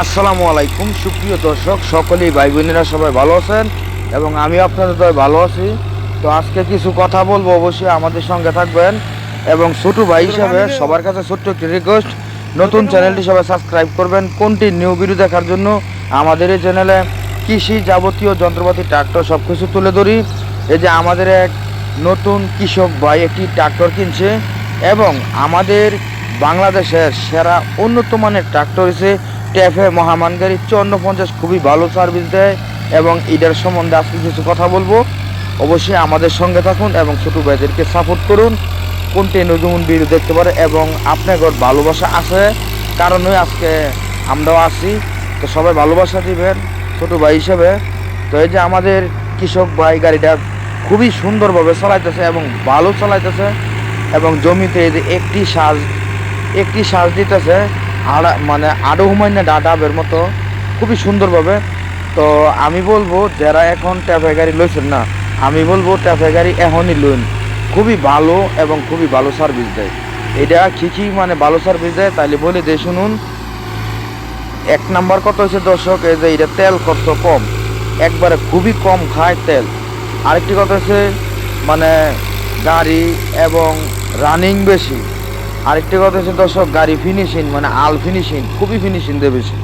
আসসালামু আলাইকুম সুপ্রিয় দর্শক সকলেই ভাই বোনেরা সবাই ভালো আছেন এবং আমি আপনাদের দয় ভালো আছি। তো আজকে কিছু কথা বলব অবশ্যই আমাদের সঙ্গে থাকবেন এবং ছোট ভাই হিসাবে সবার কাছে ছোট্ট একটি রিকোয়েস্ট নতুন চ্যানেলটি সবাই সাবস্ক্রাইব করবেন কোনটি নিউ ভিডিও দেখার জন্য আমাদের এই চ্যানেলে কৃষি যাবতীয় যন্ত্রপাতি ট্রাক্টর সব কিছু তুলে ধরি। এই যে আমাদের এক নতুন কৃষক ভাই একটি ট্রাক্টর কিনছে এবং আমাদের বাংলাদেশের সেরা উন্নত মানের ট্রাক্টর হচ্ছে ট্যাফে মহামান গাড়ি চুয়ান্ন পঞ্চাশ খুবই ভালো সার্ভিস দেয় এবং এটার সম্বন্ধে আজকে কিছু কথা বলব। অবশ্যই আমাদের সঙ্গে থাকুন এবং ছোটো ভাইদেরকে সাপোর্ট করুন। কোনটি নতুন ভিডিও দেখতে পারে এবং আপনাদের ভালোবাসা আছে কারণে আজকে আমরাও আছি। তো সবাই ভালোবাসা দিবেন ছোটো ভাই হিসেবে। তো এই যে আমাদের কৃষক ভাই গাড়িটা খুবই সুন্দরভাবে চালাইতেছে এবং ভালো চালাইতেছে এবং জমিতে এই যে একটি সাজ একটি সাজ দিতেছে। আড়া মানে আডো হুমায়ুনা ডাডাবের মতো খুবই সুন্দরভাবে। তো আমি বলব, যারা এখন ট্যাফে গাড়ি লইছেন না, আমি বলব ট্যাফে গাড়ি এখনই লইন। খুবই ভালো এবং খুবই ভালো সার্ভিস দেয়। এটা কী কী মানে ভালো সার্ভিস দেয় তাহলে বলে দিয়ে শুনুন। এক নাম্বার কত হয়েছে দর্শক, এই যে এটা তেল কত কম, একবারে খুবই কম খায় তেল। আরেকটি কথা হচ্ছে মানে গাড়ি এবং রানিং বেশি। আরেকটি কথা হচ্ছে, দর্শক, গাড়ি ফিনিশিং মানে আল ফিনিশিং খুবই ফিনিশিং দেয় বেশি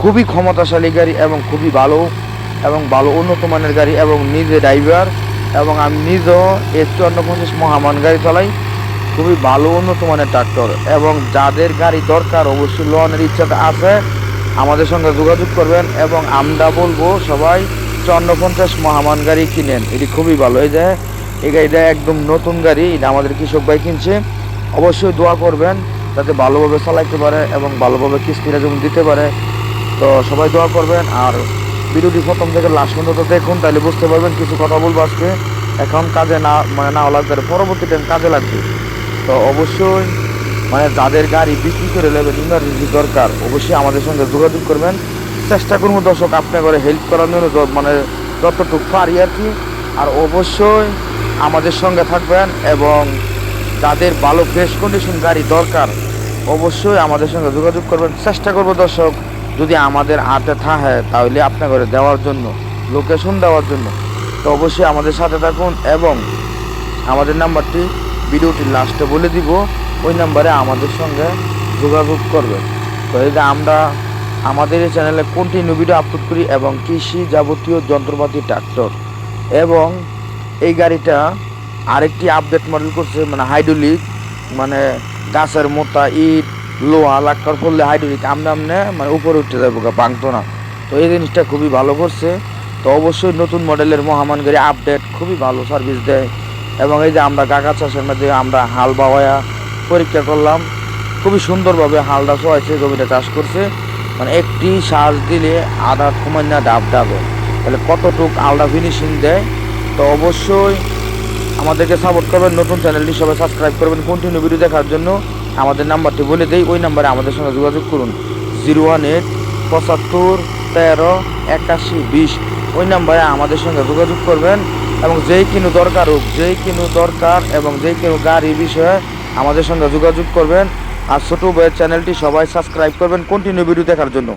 খুবই ক্ষমতাশালী গাড়ি এবং খুবই ভালো, এবং ভালো উন্নত মানের গাড়ি এবং নিজে ড্রাইভার এবং আমি নিজেও এর চুয়ান্ন পঞ্চাশ মহামান গাড়ি চালাই। খুবই ভালো উন্নত মানের ট্রাক্টর এবং যাদের গাড়ি দরকার, অবশ্যই লোনের ইচ্ছাটা আছে, আমাদের সঙ্গে যোগাযোগ করবেন, এবং আমরা বলব, সবাই চুয়ান্ন পঞ্চাশ মহামান গাড়ি কিনেন। এটি খুবই ভালো। এই যে, এই গাড়িটা একদম নতুন গাড়ি, এটা আমাদের কৃষক ভাই কিনছে। অবশ্যই দোয়া করবেন যাতে ভালোভাবে চালাইতে পারে এবং ভালোভাবে কিস্তিটা যেমন দিতে পারে। তো সবাই দোয়া করবেন আর ভিডিওটি প্রথম থেকে লাস্ট পর্যন্ত দেখুন, তাহলে বুঝতে পারবেন কিছু কথা বলব আজকে। এখন কাজে না মানে না লাগবে আর পরবর্তী টাইম কাজে লাগবে। তো অবশ্যই মানে যাদের গাড়ি বিক্রি করে নেবেন ইমার্জেন্সি দরকার, অবশ্যই আমাদের সঙ্গে যোগাযোগ করবেন। চেষ্টা করব দর্শক আপনার করে হেল্প করার জন্য মানে যতটুকু পারি আর কি। আর অবশ্যই আমাদের সঙ্গে থাকবেন এবং যাদের ভালো ফ্রেশ কন্ডিশন গাড়ি দরকার, অবশ্যই আমাদের সঙ্গে যোগাযোগ করবেন। চেষ্টা করব দর্শক, যদি আমাদের হাতে থাকে, তাহলে আপনার ঘরে দেওয়ার জন্য লোকেশন দেওয়ার জন্য। তো অবশ্যই আমাদের সাথে থাকুন এবং আমাদের নাম্বারটি ভিডিওটি লাস্টে বলে দিব, ওই নাম্বারে আমাদের সঙ্গে যোগাযোগ করবেন। তো এই যে আমরা আমাদের এই চ্যানেলে কন্টিনিউ ভিডিও আপলোড করি এবং কৃষি যাবতীয় যন্ত্রপাতি ট্রাক্টর এবং এই গাড়িটা আরেকটি আপডেট মডেল করছে মানে হাইড্রোলিক মানে গাছের মোটা ইট, লোহা, লাক্কার পড়লে হাইড্রোলিক আমনে আমনে মানে উপরে উঠতে যাব ভাঙতো না। তো এই জিনিসটা খুবই ভালো করছে। তো অবশ্যই নতুন মডেলের মহামান গাড়ি আপডেট খুবই ভালো সার্ভিস দেয়। এবং এই যে আমরা গাগা চাষের মধ্যে আমরা হাল বাওয়া পরীক্ষা করলাম। খুবই সুন্দরভাবে হালটা সোয়াইছে, জমিটা চাষ করছে। মানে একটি শ্বাস দিলে আধা কমান্য ডাব ডাবে। তাহলে কতটুক আলদা ফিনিশিং দেয়? তো অবশ্যই আমাদেরকে সাপোর্ট করবেন, নতুন চ্যানেলটি সবাই সাবস্ক্রাইব করবেন কন্টিনিউ ভিডিও দেখার জন্য আমাদের নাম্বারটি বলে দেই, ওই নাম্বারে আমাদের সঙ্গে যোগাযোগ করুন। জিরো ওয়ান এইট পঁচাত্তর তেরো একাশি বিশ, ওই নাম্বারে আমাদের সঙ্গে যোগাযোগ করবেন এবং যেই কিনু দরকার হোক, যেই কিনু দরকার এবং যেই কিনু গাড়ি বিষয়ে আমাদের সঙ্গে যোগাযোগ করবেন। আর ছোটো ভাইয়ের চ্যানেলটি সবাই সাবস্ক্রাইব করবেন কন্টিনিউ ভিডিও দেখার জন্য।